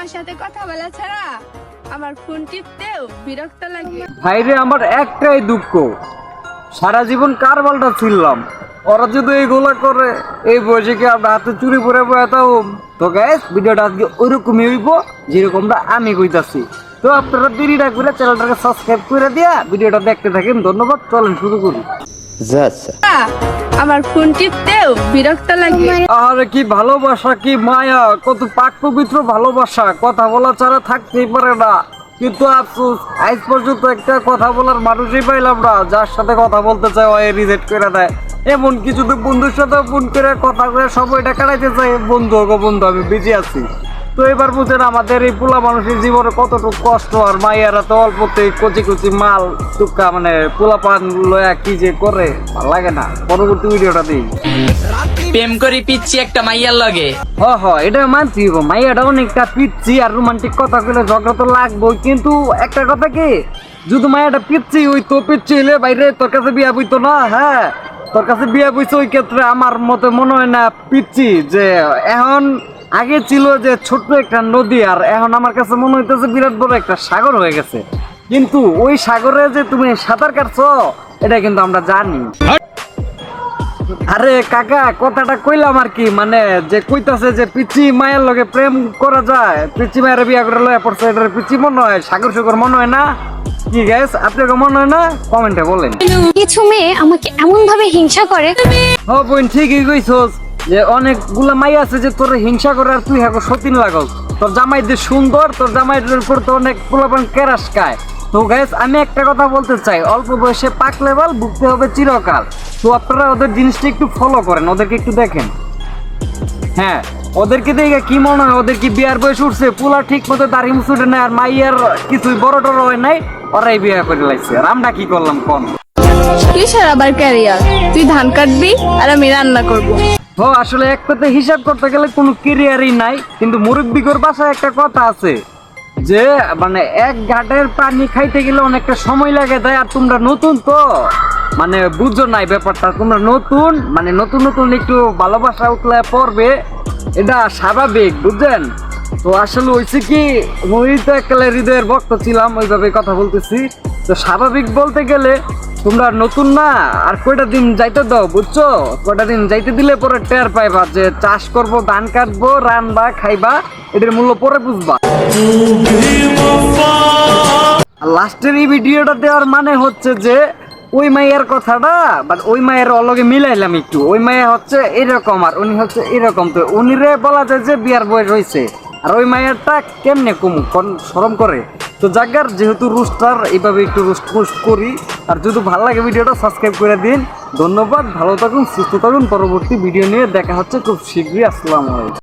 তোমার সাথে কথা বলা ছাড়া আমার ফোন টিপতেও বিরক্ত লাগে। আমার একটাই দুঃখ। সারা জীবন কার ছিললাম ওরা যদি এইগুলো করে, এই বয়সে কি আমরা হাতে চুরি পরে বয়াতাম তো গ্যাস ভিডিওটা আজকে ওইরকমই হইব, যেরকমটা আমি কইতাছি। তো আপনারা দেরিটা করে চ্যানেলটাকে সাবস্ক্রাইব করে দিয়া ভিডিওটা দেখতে থাকেন। ধন্যবাদ, চলেন শুরু করি। আমার ফোন টিপতেও বিরক্ত লাগে। আরে কি ভালোবাসা কি মায়া কত পাক পবিত্র ভালোবাসা। কথা বলা ছাড়া থাকতেই পারে না। কিন্তু আফসোস আজ পর্যন্ত একটা কথা বলার মানুষই পাইলাম না যার সাথে কথা বলতে চায় ওই রিজেক্ট করে দেয়। এমন কিছু তো বন্ধুর সাথে ফোন করে কথা করে সময়টা কাটাইতে চাই বন্ধু গো বন্ধু আমি বিজি আছি। তো এবার বুঝেন আমাদের এই পোলা মানুষের জীবনে কতটুকু কষ্ট আর মাইয়ারা তো অল্পতে কচি কচি মাল টুকা মানে পোলা পান লয়া কি যে করে ভালো লাগে না। পরবর্তী ভিডিওটা দিই। প্রেম করি পিচ্ছি একটা মাইয়ার লগে। হ হ এটা মানছি গো মাইয়াটা অনেকটা পিচ্ছি আর রোমান্টিক কথা কইলে ঝগড়া তো লাগবেই কিন্তু একটা কথা কি যদি মায়াটা পিচ্ছি ওই তো পিচ্ছি হইলে বাইরে তোর কাছে বিয়া বইতো না হ্যাঁ? তোর কাছে বিয়া বইছে ওই ক্ষেত্রে আমার মতে মনে হয় না পিচ্ছি যে এখন আগে ছিল যে ছোট্ট একটা নদী আর এখন আমার কাছে মনে হইতেছে বিরাট বড় একটা সাগর হয়ে গেছে। কিন্তু ওই সাগরে যে তুমি সাঁতার কাটছো এটা কিন্তু আমরা জানি। আরে কাকা কথাটা কইলাম আর কি মানে যে কইতাছে যে পিচি মায়ের লগে প্রেম করা যায় পিচি মায়ের বিয়া করে লয়ে পড়ছে এটার পিচি মনে হয় সাগর সাগর মনে হয় না। কি গ্যাস আপনাকে মনে হয় না? কমেন্টে বলেন। কিছু মেয়ে আমাকে এমন ভাবে হিংসা করে। ও বোন ঠিকই কইছস। যে অনেকগুলা মাই আছে যে তোর হিংসা করে আর তুই হাকো সতীন লাগস তোর জামাই যে সুন্দর, তোর জামাইদের উপর তো অনেক পোলাপান কেরাস খায়। তো গ্যাস আমি একটা কথা বলতে চাই, অল্প বয়সে পাক লেভেল ভুগতে হবে চিরকাল। তো আপনারা ওদের জিনিসটা একটু ফলো করেন, ওদেরকে একটু দেখেন। হ্যাঁ ওদেরকে দেখে কি মনে হয়, ওদের কি বিয়ার বয়স উঠছে? পুলা ঠিক মতো দাড়ি মুছুটে নাই আর মাইয়ার কিছুই বড় টড় হয় নাই, ওরাই বিয়া করে লাগছে আর আমরা কি করলাম কম কিসের আবার ক্যারিয়ার। তুই ধান কাটবি আর আমি রান্না করব। ও, আসলে এক কথা হিসাব করতে গেলে কোনো কেরিয়ারই নাই, কিন্তু মুরব্বিগর বাসায় একটা কথা আছে যে মানে এক ঘাটের পানি খাইতে গেলে অনেকটা সময় লাগে তাই আর তোমরা নতুন তো। মানে বুঝো নাই ব্যাপারটা, তোমরা নতুন মানে নতুন নতুন একটু ভালোবাসা উঠলে পড়বে, এটা স্বাভাবিক, বুঝছেন? তো আসলে হয়েছে কি, মুই তো একেবারে হৃদয়ের ভক্ত ছিলাম, ওইভাবে কথা বলতেছি। তো স্বাভাবিক বলতে গেলে তোমরা নতুন না, আর কয়টা দিন যাইতে দাও, বুঝছ? কয়টা দিন যাইতে দিলে পরে টের পাইবা যে চাষ করব, ধান কাটবো, রানবা, খাইবা, এটার মূল্য পরে বুঝবা। লাস্টের এই ভিডিওটা দেওয়ার মানে হচ্ছে যে, ওই মায়ের কথাটা বাট ওই মায়ের অলগে মিলাইলাম একটু। ওই মাইয়া হচ্ছে এরকম, আর উনি হচ্ছে এরকম। তো উনিরে বলা যায় যে বিয়ার বয়স হয়েছে আর ওই মায়েরটা কেমনে কম? সরম করে? তো জাগার যেহেতু রুস্টার এইভাবে একটু রুস্ট পুস্ট করি। আর যদি ভালো লাগে ভিডিওটা সাবস্ক্রাইব করে দিন। ধন্যবাদ, ভালো থাকুন, সুস্থ থাকুন। পরবর্তী ভিডিও নিয়ে দেখা হচ্ছে। খুব শীঘ্রই, আসসালামু আলাইকুম।